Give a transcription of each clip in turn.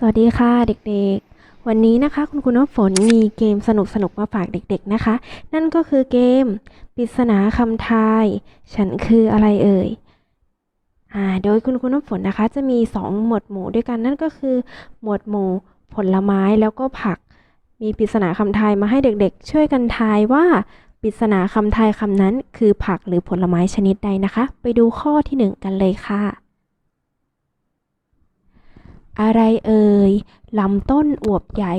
สวัสดีค่ะเด็กๆ วันนี้นะคะคุณครูน้ำฝนมีเกมสนุกๆมาฝากเด็กๆนะคะ นั่นก็คือเกมปริศนาคำทาย ฉันคืออะไรเอ่ยอ่าโดยคุณครูน้ำฝนนะคะ จะมี 2 หมวดหมู่ด้วยกันนั่นก็คือ หมวดหมู่ผลไม้แล้วก็ผัก มีปริศนาคำทายมาให้เด็กๆ ช่วยกันทายว่าปริศนาคำทายคำนั้น คือผักหรือผลไม้ชนิดใดนะคะ ไปดูข้อที่หนึ่งกันเลยค่ะ อะไรเอ่ยลำต้นอวบใหญ่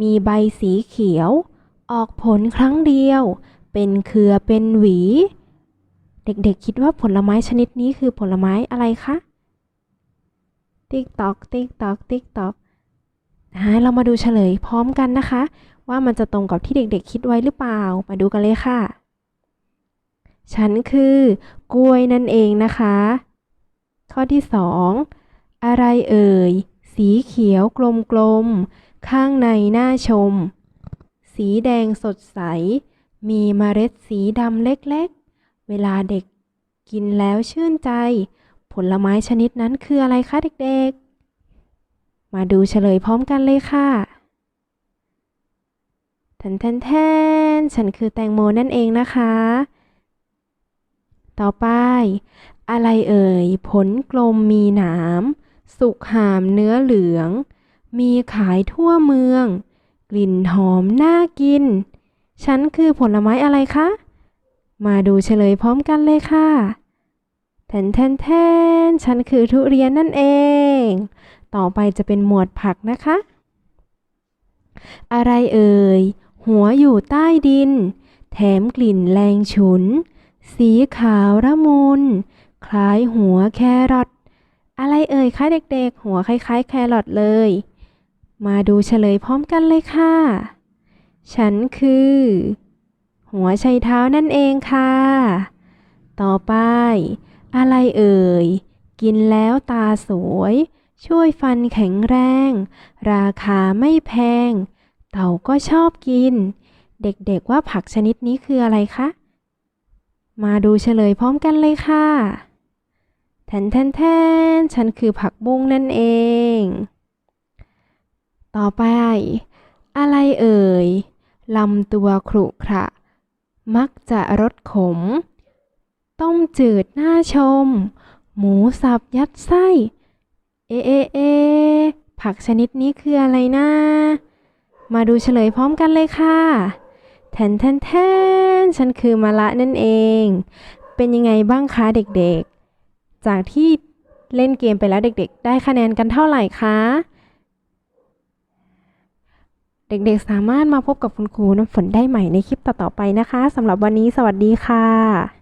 มีใบสีเขียว ออกผลครั้งเดียว เป็นเครือเป็นหวี เด็กๆคิดว่าผลไม้ชนิดนี้คือผลไม้อะไรคะ ติ๊กตอก ติ๊กตอก ติ๊กตอกเรามาดูเฉลยพร้อมกันนะคะ ว่ามันจะตรงกับที่เด็กๆ คิดไว้หรือเปล่า มาดูกันเลยค่ะ ฉันคือกล้วยนั่นเองนะคะ ข้อที่สองอะไรเอ่ย สีเขียวกลมๆ ข้างในน่าชม สีแดงสดใส มีเมล็ดสีดำเล็กๆ เวลาเด็กกินแล้วชื่นใจ ผลไม้ชนิดนั้นคืออะไรคะเด็กๆ มาดูเฉลยพร้อมกันเลยค่ะแทนแทนแทนฉันคือแตงโมนั่นเองนะคะ ต่อไป อะไรเอ่ย ผลกลมมีหนาม สุกหามเนื้อเหลือง มีขายทั่วเมือง กลิ่นหอมน่ากิน ฉันคือผลไม้อะไรคะ มาดูเฉลยพร้อมกันเลยค่ะแทนแทนแทนฉันคือทุเรียนนั่นเอง ต่อไปจะเป็นหมวดผักนะคะ อะไรเอ่ย หัวอยู่ใต้ดิน แถมกลิ่นแรงฉุน สีขาวระมุน คล้ายหัวแครอท อะไรเอ่ยคะเด็กๆ หัวคล้ายๆ แครอทเลย มาดูเฉลยพร้อมกันเลยค่ะ ฉันคือ หัวไชเท้านั่นเองค่ะ ต่อไป อะไรเอ่ย กินแล้วตาสวย ช่วยฟันแข็งแรง ราคาไม่แพง เต่าก็ชอบกิน เด็กๆว่าผักชนิดนี้คืออะไรคะ มาดูเฉลยพร้อมกันเลยค่ะ แทนแทนแทนฉันคือผักบุ้งนั่นเอง ต่อไป อะไรเอ่ยลำตัวขรุขระ มักจะรสขม ต้มจืดน่าชม หมูสับยัดไส้ เอเอเอผักชนิดนี้คืออะไรนะมาดูเฉลยพร้อมกันเลยค่ะแทนแทนแทนฉันคือมะละนั่นเอง เป็นยังไงบ้างคะเด็กๆ จากที่เล่นเกมไปแล้วเด็กๆ ได้คะแนนกันเท่าไหร่คะ เด็กๆสามารถมาพบกับคุณครูน้ำฝนได้ใหม่ในคลิปต่อๆไปนะคะสำหรับวันนี้สวัสดีค่ะ